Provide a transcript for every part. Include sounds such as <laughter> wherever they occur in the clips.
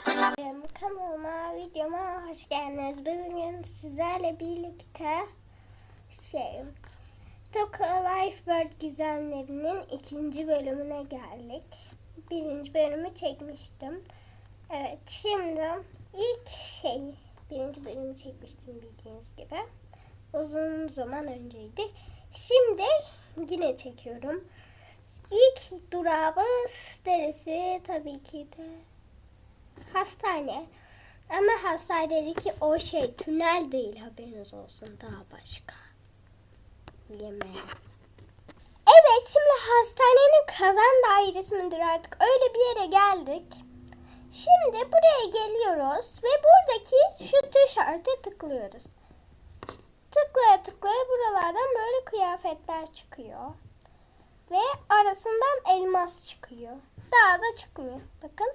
Kanalıma, videoma hoş geldiniz. Bugün sizlerle birlikte şey, Toka Lifebird gizemlerinin ikinci bölümüne geldik. Birinci bölümü çekmiştim. Evet, şimdi ilk şey, birinci bölümü çekmiştim bildiğiniz gibi. Uzun zaman önceydi. Şimdi yine çekiyorum. İlk durağımız neresi? Tabii ki de hastane. Ama hastanedeki o şey tünel değil haberiniz olsun daha başka. Yemeğe. Evet şimdi hastanenin kazan dairesi midir artık öyle bir yere geldik. Şimdi buraya geliyoruz ve buradaki şu tişörte tıklıyoruz. Tıklaya tıklaya buralardan böyle kıyafetler çıkıyor. Ve arasından elmas çıkıyor. Daha da çıkmıyor. Bakın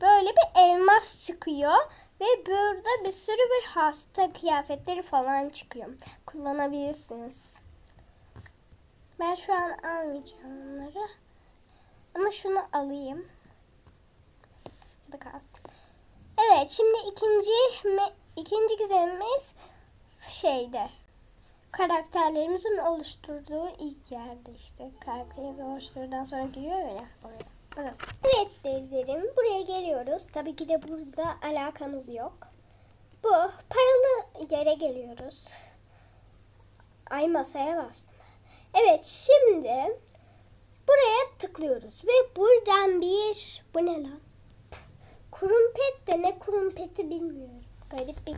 böyle bir elmas çıkıyor ve burada bir sürü bir hasta kıyafetleri falan çıkıyor. Kullanabilirsiniz. Ben şu an almayacağım onları. Ama şunu alayım. Evet şimdi ikinci ikinci gizemimiz şeyde karakterlerimizin oluşturduğu ilk yerde işte karakterimizi oluşturduktan sonra giriyor ya oraya. Burası. Evet teyzelerim buraya geliyoruz. Tabii ki de burada alakamız yok. Bu paralı yere geliyoruz. Ay masaya bastım. Evet şimdi buraya tıklıyoruz ve buradan bir bu ne lan? Kurumpet de ne kurumpeti bilmiyorum. Garip bir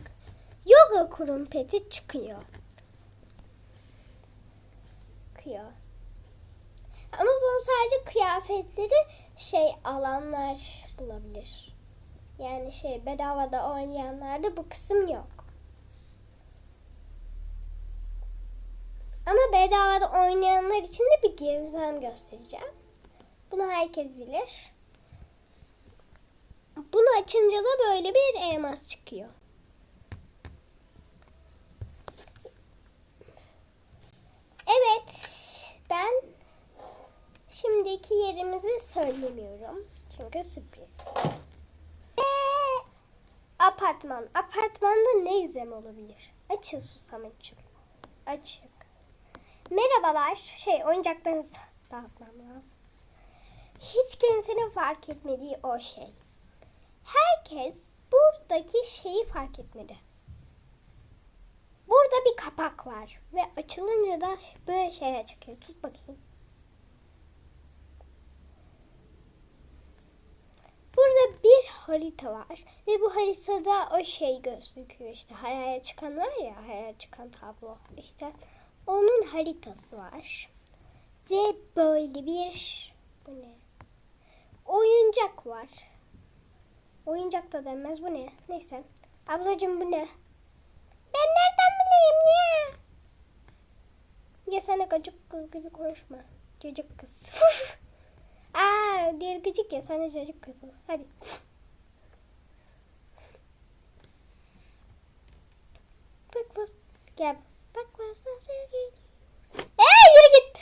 yoga kurumpeti çıkıyor. Çıkıyor. Ama bu sadece kıyafetleri şey alanlar bulabilir. Yani şey bedavada oynayanlarda bu kısım yok. Ama bedavada oynayanlar için de bir gizem göstereceğim. Bunu herkes bilir. Bunu açınca da böyle bir elmas çıkıyor. Evet, ben şimdiki yerimizi söylemiyorum. Çünkü sürpriz. Ee, apartman. Apartmanda ne izlem olabilir? Açın susam açın. Açık. Merhabalar. Şey oyuncaklarınızı dağıtmam lazım. Hiç kimsenin fark etmediği o şey. Herkes buradaki şeyi fark etmedi. Burada bir kapak var ve açılınca da böyle şeye çıkıyor. Tut bakayım. Burada bir harita var. Ve bu haritada o şey gözüküyor işte. Hayal çıkan var ya hayal çıkan tablo. İşte onun haritası var. Ve böyle bir bu ne? Oyuncak var. Oyuncak da denmez bu ne? Neyse. Ablacığım bu ne? Ben nereden bileyim ya? Ya sen de gıcık kız gibi konuşma. Çocuk kız. <laughs> Aa, diğer gıcık ya sen de çocuk kızım. Hadi. Bak bak. Gel. Bak sevgili. Eee yürü git.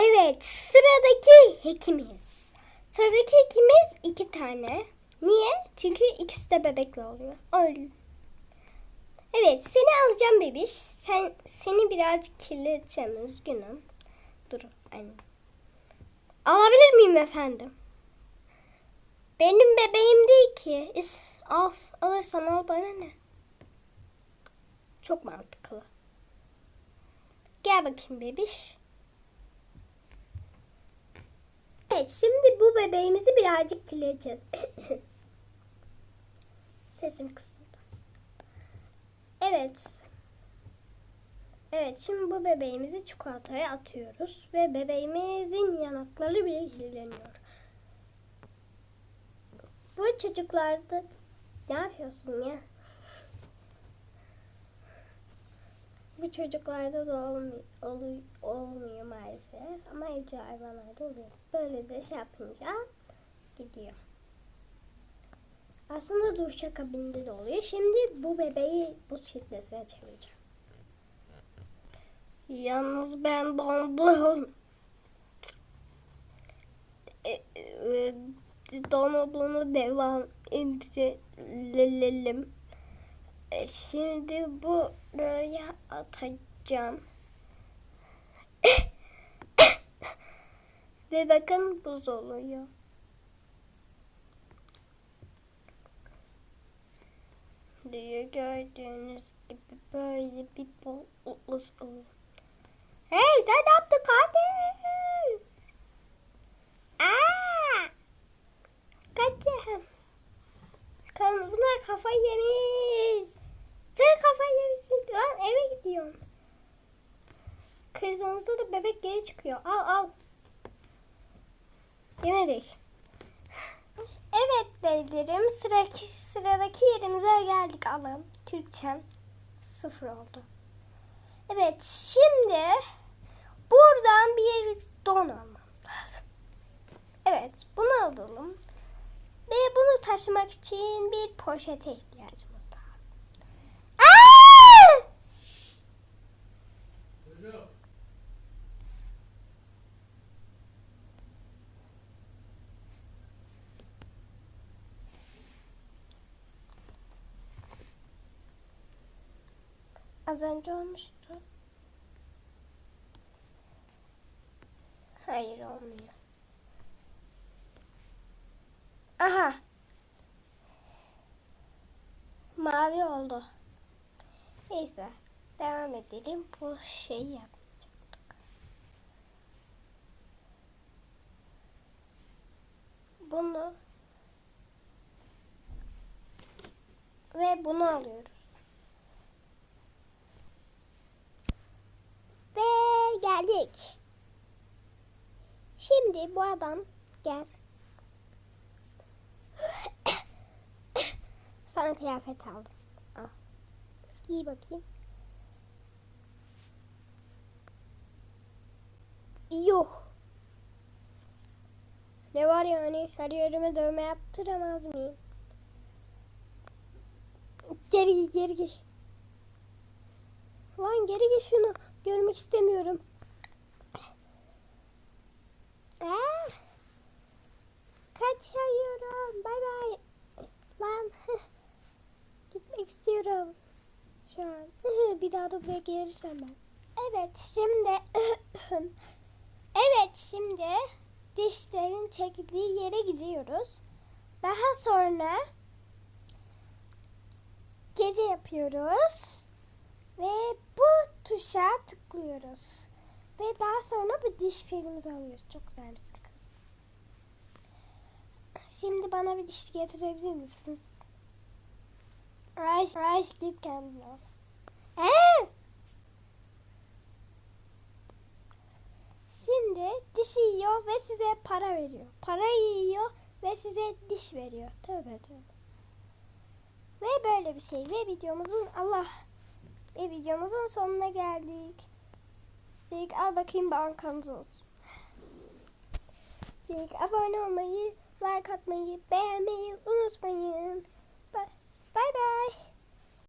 Evet sıradaki hekimiz. Sıradaki hekimiz iki tane. Niye? Çünkü ikisi de bebekle oluyor. Öyle. Evet seni alacağım bebiş. Sen seni birazcık kirleteceğim üzgünüm. Durun anne. Alabilir miyim efendim? Benim bebeğim değil ki. İs, al, alırsan al bana ne? Çok mantıklı. Gel bakayım bebiş. Evet şimdi bu bebeğimizi birazcık kirleteceğiz. <coughs> Sesim kısıldı. Evet. Evet şimdi bu bebeğimizi çikolataya atıyoruz ve bebeğimizin yanakları bile kirleniyor. Bu çocuklarda ne yapıyorsun ya? Bu çocuklarda da olmuyor, olmuyor maalesef ama evcil hayvanlarda oluyor. Böyle de şey yapınca gidiyor. Aslında duşakabinde de oluyor. Şimdi bu bebeği buz filtresine çevireceğim. Yalnız ben dondum. e, e, donduğunu devam ettirelim. E, Şimdi buraya atacağım. Ve bakın buz oluyor. diye gördüğünüz gibi böyle bir buz oluyor. Hey sen ne Kırdığımızda da bebek geri çıkıyor. Al al. Yemedik. Evet beylerim sıradaki, sıradaki yerimize geldik alım. Türkçem sıfır oldu. Evet şimdi buradan bir don almamız lazım. Evet bunu alalım. Ve bunu taşımak için bir poşete ihtiyacımız lazım. Aa! Çocuk. Az önce olmuştu. Hayır olmuyor. Aha. Mavi oldu. Neyse. Devam edelim. Bu şeyi yapacaktık. Bunu ve bunu alıyoruz. Ve geldik. Şimdi bu adam gel. <coughs> Sana kıyafet aldım. Al. Giy bakayım. Yuh. Ne var yani? Her yerime dövme yaptıramaz mıyım? Geri geri giy. Lan geri giy şunu. Görmek istemiyorum. Aa, kaçıyorum. Bay bay. Lan. <laughs> Gitmek istiyorum. Şu an. <laughs> Bir daha da buraya gelirsem ben. Evet şimdi. <laughs> evet şimdi dişlerin çekildiği yere gidiyoruz. Daha sonra gece yapıyoruz. Ve bu tuşa tıklıyoruz. Ve daha sonra bu diş pilimizi alıyoruz. Çok güzel bir sakız. Şimdi bana bir diş getirebilir misiniz? Raş, Raş git kendine. Ee! Şimdi dişi yiyor ve size para veriyor. Para yiyor ve size diş veriyor. Tövbe tövbe. Ve böyle bir şey. Ve videomuzun Allah ve videomuzun sonuna geldik. Dedik al bakayım bankanız olsun. Dedik abone olmayı, like atmayı, beğenmeyi unutmayın. Bye bye.